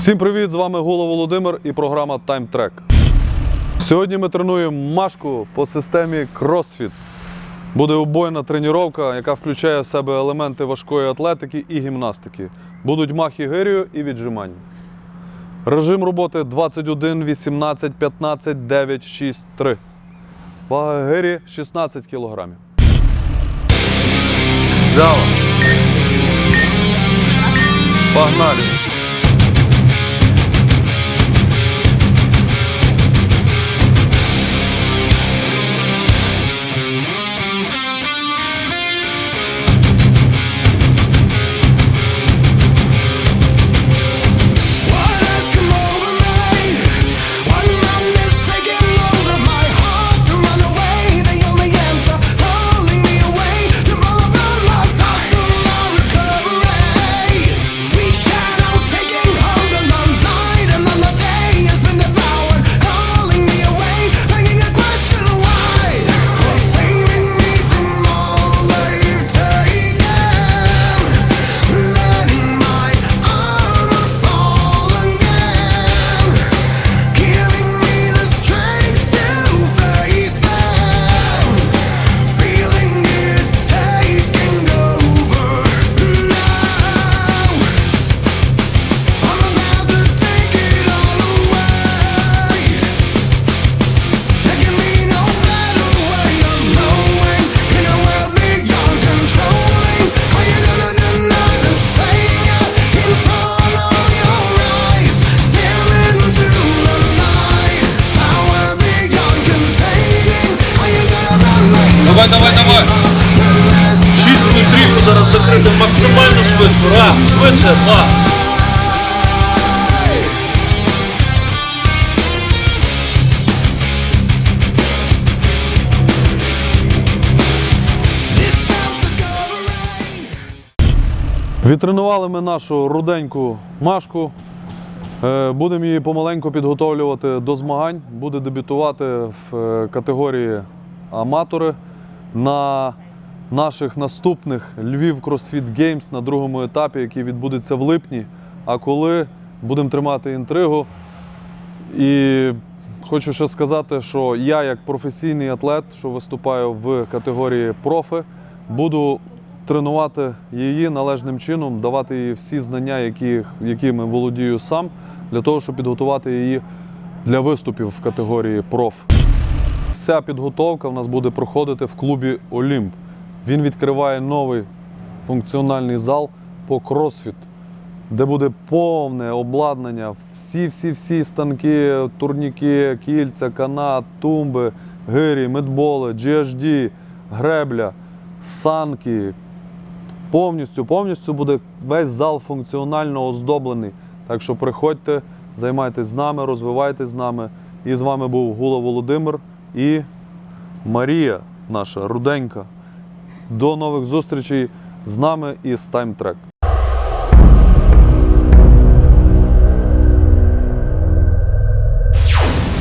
Всім привіт! З вами Гула Володимир і програма Time Track. Сьогодні ми тренуємо Машку по системі CrossFit. Буде убойна тренування, яка включає в себе елементи важкої атлетики і гімнастики. Будуть махи гирію і віджимання. Режим роботи 21, 18, 15, 9, 6, 3. Вага гирі 16 кг. Visão. Ô, максимально швидко. Швидше, два. Відтренували ми нашу руденьку машку. Е, Будемо її помаленьку підготовлювати до змагань. Буде дебютувати в е, категорії аматори на наших наступних Львів CrossFit Games на другому етапі, який відбудеться в липні. А коли будемо тримати інтригу. І хочу ще сказати, що я, як професійний атлет, що виступаю в категорії профи, буду тренувати її належним чином, давати їй всі знання, які, якими володію сам, для того, щоб підготувати її для виступів в категорії проф. Вся підготовка в нас буде проходити в клубі Олімп. Він відкриває новий функціональний зал по кросфіт, де буде повне обладнання, всі-всі-всі станки, турніки, кільця, канат, тумби, гирі, медболи, GHD, гребля, санки. Повністю, повністю буде весь зал функціонально оздоблений. Так що приходьте, займайтесь з нами, розвивайтесь з нами. І з вами був Гула Володимир і Марія, наша руденька. До нових зустрічей з нами і з Time Track.